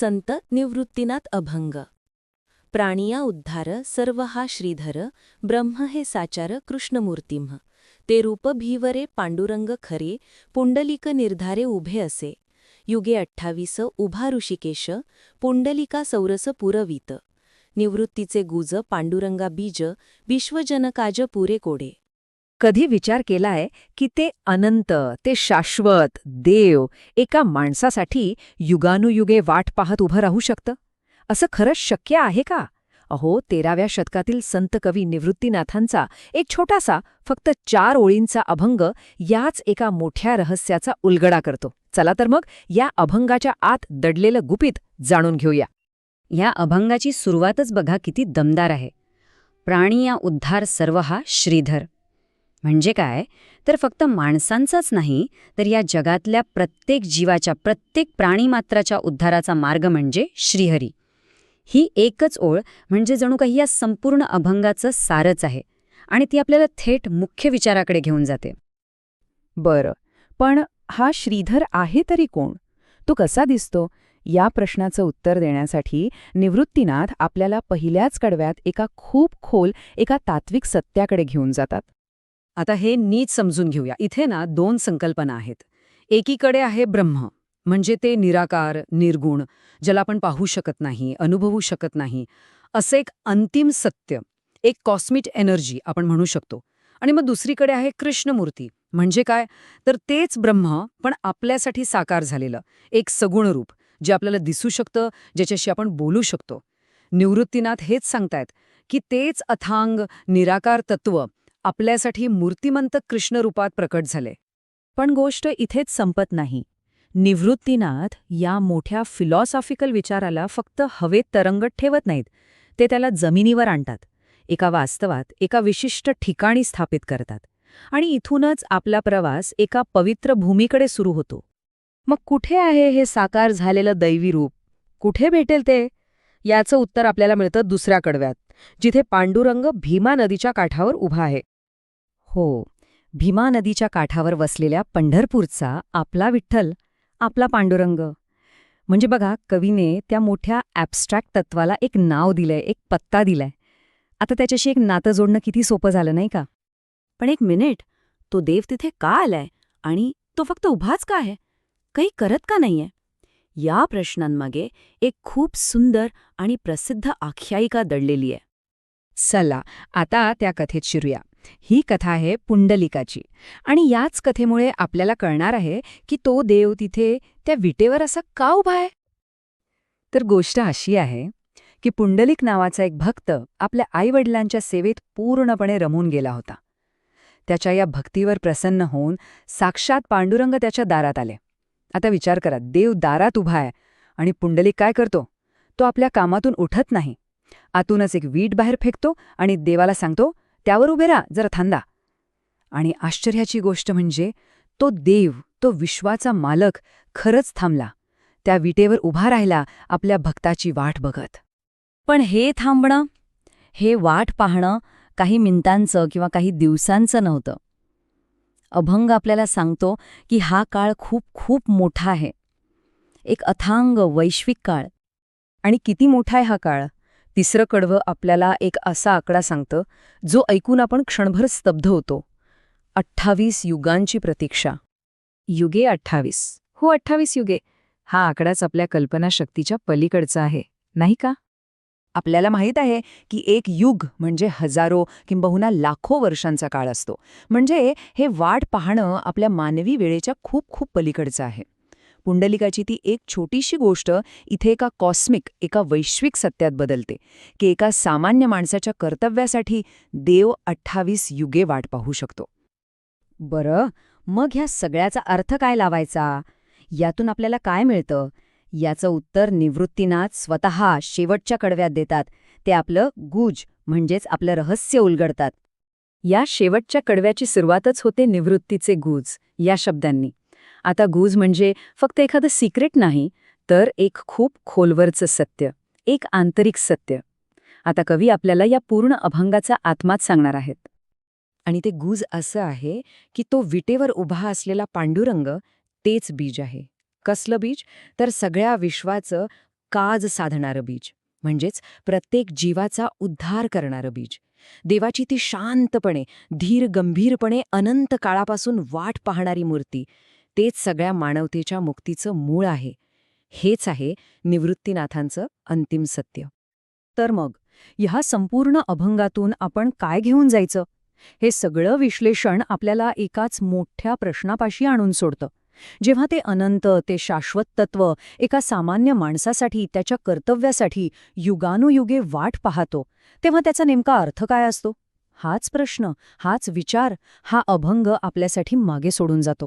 संत निवृत्तीनाथ अभंग. प्राणिया उद्धार सर्व हा श्रीधर ब्रह्म हे साचार कृष्णमूर्तिम्ह. ते रूप भीवरे पांडुरंग खरे पुंडलिक निर्धारे उभे असे. युगे अठ्ठावीस उभा ऋषिकेश पुंडलिका सौरस पुरवीत. निवृत्तीचे गुज पांडुरंगा बीज विश्वजनकाज पुरे कोडे. कधी विचार केलाय की ते अनंत ते शाश्वत देव एका माणसासाठी युगानुयुगे वाट पाहत उभं राहू शकतं? असं खरंच शक्य आहे का? अहो तेराव्या शतकातील संत कवी निवृत्तीनाथांचा एक छोटासा फक्त चार ओळींचा अभंग याच एका मोठ्या रहस्याचा उलगडा करतो. चला तर मग या अभंगाच्या आत दडलेलं गुपित जाणून घेऊया. या अभंगाची सुरुवातच बघा किती दमदार आहे. प्राणी या उद्धार सर्व हा श्रीधर. म्हणजे काय? तर फक्त माणसांचाच नाही तर या जगातल्या प्रत्येक जीवाच्या प्रत्येक प्राणीमात्राच्या उद्धाराचा मार्ग म्हणजे श्रीहरी. ही एकच ओळ म्हणजे जणू काही या संपूर्ण अभंगाचं सारच आहे आणि ती आपल्याला थेट मुख्य विचाराकडे घेऊन जाते. बरं पण हा श्रीधर आहे तरी कोण? तो कसा दिसतो? या प्रश्नाचं उत्तर देण्यासाठी निवृत्तीनाथ आपल्याला पहिल्याच कडव्यात एका खूप खोल एका तात्विक सत्याकडे घेऊन जातात. आता हे नीट समजून घेऊया. इथे ना दोन संकल्पना आहेत. एकीकडे आहे ब्रह्म म्हणजे ते निराकार निर्गुण ज्याला आपण पाहू शकत नाही अनुभवू शकत नाही. असं एक अंतिम सत्य एक कॉस्मिक एनर्जी आपण म्हणू शकतो. आणि मग दुसरीकडे आहे कृष्णमूर्ती म्हणजे काय? तर तेच ब्रह्म पण आपल्यासाठी साकार झालेलं एक सगुण रूप जे आपल्याला दिसू शकतं ज्याच्याशी आपण बोलू शकतो. निवृत्तीनाथ हेच सांगतायत की तेच अथांग निराकार तत्व आपल्यासाठी मूर्तिमंत कृष्णरूपात प्रकट झाले. पण गोष्ट इथेच संपत नाही. निवृत्तीनाथ या मोठ्या फिलॉसॉफिकल विचाराला फक्त हवेत तरंगत ठेवत नाहीत. ते त्याला जमिनीवर आणतात. एका वास्तवात एका विशिष्ट ठिकाणी स्थापित करतात. आणि इथूनच आपला प्रवास एका पवित्र भूमीकडे सुरू होतो. मग कुठे आहे हे साकार झालेलं दैवी रूप? कुठे भेटेल ते? याचं उत्तर आपल्याला मिळतं दुसऱ्या कडव्यात जिथे पांडुरंग भीमा नदीच्या काठावर उभा आहे. हो भीमा नदीच्या काठावर वसलेल्या पंढरपूरचा आपला विठ्ठल आपला पांडुरंग. म्हणजे बघा कवीने त्या मोठ्या ॲबस्ट्रॅक्ट तत्वाला एक नाव दिलंय एक पत्ता दिलाय. आता त्याच्याशी एक नातं जोडणं किती सोपं झालं नाही का? पण एक मिनिट तो देव तिथे का आलाय? आणि तो फक्त उभाच का आहे? काही करत का नाहीये? या प्रश्नांमागे एक खूप सुंदर आणि प्रसिद्ध आख्यायिका दडलेली आहे चला आता त्या कथेत शिरूया. ही कथा आहे पुंडलिकाची. आणि याच कथेमुळे आपल्याला कळणार आहे की तो देव तिथे त्या विटेवर असा का उभा आहे? तर गोष्ट अशी आहे की पुंडलिक नावाचा एक भक्त आपल्या आईवडिलांच्या सेवेत पूर्णपणे रमून गेला होता. त्याच्या या भक्तीवर प्रसन्न होऊन साक्षात पांडुरंग त्याच्या दारात आले. आता विचार करा देव दारात उभा आहे आणि पुंडलिक काय करतो? तो आपल्या कामातून उठत नाही. आतूनच एक वीट बाहेर फेकतो आणि देवाला सांगतो त्यावर उभे राहा जरा थांदा आणि आश्चर्याची गोष्ट म्हणजे तो देव तो विश्वाचा मालक खरंच थांबला. त्या विटेवर उभा राहिला आपल्या भक्ताची वाट बघत. पण हे थांबणं हे वाट पाहणं काही मिनिटांचं किंवा काही दिवसांचं नव्हतं. अभंग आपल्याला सांगतो की हा काळ खूप खूप मोठा आहे. एक अथांग वैश्विक काळ. आणि किती मोठा आहे हा काळ? तिसरं कडवं आपल्याला एक असा आकडा सांगतं जो ऐकून आपण क्षणभर स्तब्ध होतो. अठ्ठावीस युगांची प्रतीक्षा. युगे अठ्ठावीस. हो अठ्ठावीस युगे. हा आकडाच आपल्या कल्पनाशक्तीच्या पलीकडचा आहे नाही का? आपल्याला माहीत आहे की एक युग म्हणजे हजारो किंबहुना लाखो वर्षांचा काळ असतो. म्हणजे हे वाट पाहणं आपल्या मानवी वेळेच्या खूप खूप पलीकडचं आहे. पुंडलिकाची ती एक छोटीशी गोष्ट इथे एका कॉस्मिक एका वैश्विक सत्यात बदलते की एका सामान्य माणसाच्या कर्तव्यासाठी देव अठ्ठावीस युगे वाट पाहू शकतो. बरं मग ह्या सगळ्याचा अर्थ काय लावायचा? यातून आपल्याला काय मिळतं? याचं उत्तर निवृत्तीनाथ स्वतः शेवटच्या कडव्यात देतात. ते आपलं गुज म्हणजेच आपलं रहस्य उलगडतात. या शेवटच्या कडव्याची सुरुवातच होते निवृत्तीचे गुज या शब्दांनी. आता गुज म्हणजे फक्त एखादं सिक्रेट नाही तर एक खूप खोलवरचं सत्य एक आंतरिक सत्य. आता कवी आपल्याला या पूर्ण अभंगाचा आत्माच सांगणार आहेत. आणि ते गुज असं आहे की तो विटेवर उभा असलेला पांडुरंग तेच बीज आहे. कसलं बीज? तर सगळ्या विश्वाचं काज साधणारं बीज म्हणजेच प्रत्येक जीवाचा उद्धार करणारं बीज. देवाची ती शांतपणे धीर गंभीरपणे अनंत काळापासून वाट पाहणारी मूर्ती तेच सगळ्या मानवतेच्या मुक्तीचं मूळ आहे. हेच आहे निवृत्तीनाथांचं अंतिम सत्य. तर मग ह्या संपूर्ण अभंगातून आपण काय घेऊन जायचं? हे सगळं विश्लेषण आपल्याला एकाच मोठ्या प्रश्नापाशी आणून सोडतं. जेव्हा ते अनंत ते शाश्वत तत्व एका सामान्य माणसासाठी त्याच्या कर्तव्यासाठी युगानुयुगे वाट पाहतो तेव्हा त्याचा नेमका अर्थ काय असतो? हाच प्रश्न हाच विचार हा अभंग आपल्यासाठी मागे सोडून जातो.